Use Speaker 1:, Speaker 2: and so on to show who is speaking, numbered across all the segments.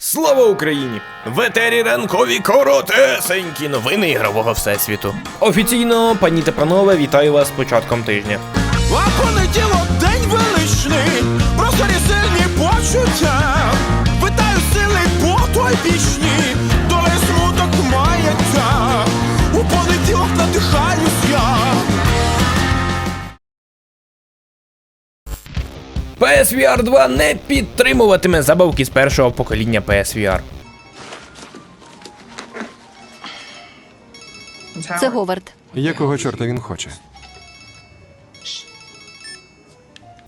Speaker 1: Слава Україні! В етері ранкові коротесенькі новини ігрового всесвіту. Офіційно, пані та панове, вітаю вас з початком тижня.
Speaker 2: А понеділок день величний, просторі сильні почуття. Витаю сили по той вічні, доля смуток мається. У понеділок надихаюсь
Speaker 1: PSVR 2 не підтримуватиме забавки з першого покоління PSVR.
Speaker 3: Це Говард.
Speaker 4: Якого чорта він хоче?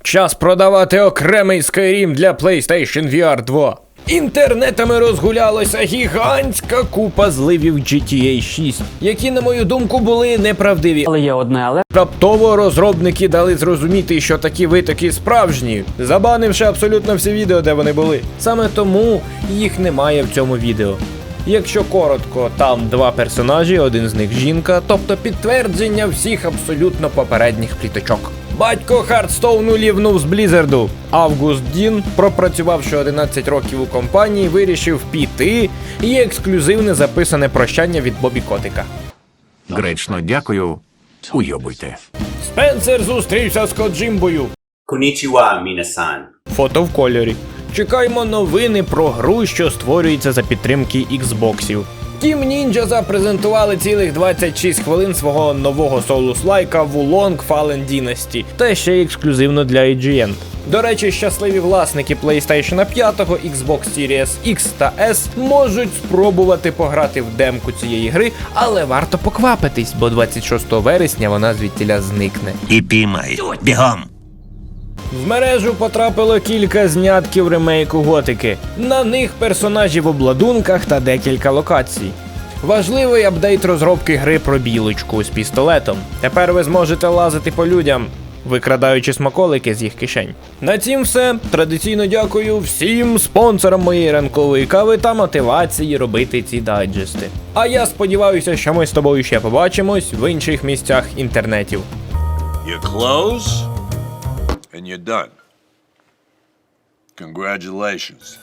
Speaker 1: Час продавати окремий Skyrim для PlayStation VR 2. Інтернетами розгулялася гігантська купа зливів GTA 6, які, на мою думку, були неправдиві.
Speaker 5: Але є одне але.
Speaker 1: Раптово розробники дали зрозуміти, що такі витоки справжні, забанивши абсолютно всі відео, де вони були. Саме тому їх немає в цьому відео. Якщо коротко, там два персонажі, один з них жінка, тобто підтвердження всіх абсолютно попередніх пліточок. Батько Хардстоуну лівнув з Блізерду. Август Дін, пропрацювавши 11 років у компанії, вирішив піти і ексклюзивне записане прощання від Бобі Котика.
Speaker 6: Гречно дякую. Уйобуйте.
Speaker 1: Спенсер зустрівся з Коджимбою.
Speaker 7: Konnichiwa, minasan.
Speaker 1: Фото в кольорі. Чекаємо новини про гру, що створюється за підтримки Xboxів. Team Ninja запрезентували цілих 26 хвилин свого нового соулус-лайка Wulong Fallen Dynasty, та ще й ексклюзивно для IGN. До речі, щасливі власники PlayStation 5, Xbox Series X та S можуть спробувати пограти в демку цієї гри, але варто поквапитись, бо 26 вересня вона звідтіля зникне.
Speaker 6: І піймай. Бігом.
Speaker 1: В мережу потрапило кілька знятків ремейку готики. На них персонажі в обладунках та декілька локацій. Важливий апдейт розробки гри про білочку з пістолетом. Тепер ви зможете лазити по людям, викрадаючи смаколики з їх кишень. На цім все. Традиційно дякую всім спонсорам моєї ранкової кави та мотивації робити ці дайджести. А я сподіваюся, що ми з тобою ще побачимось в інших місцях інтернетів.
Speaker 8: You close, and you're done. Congratulations.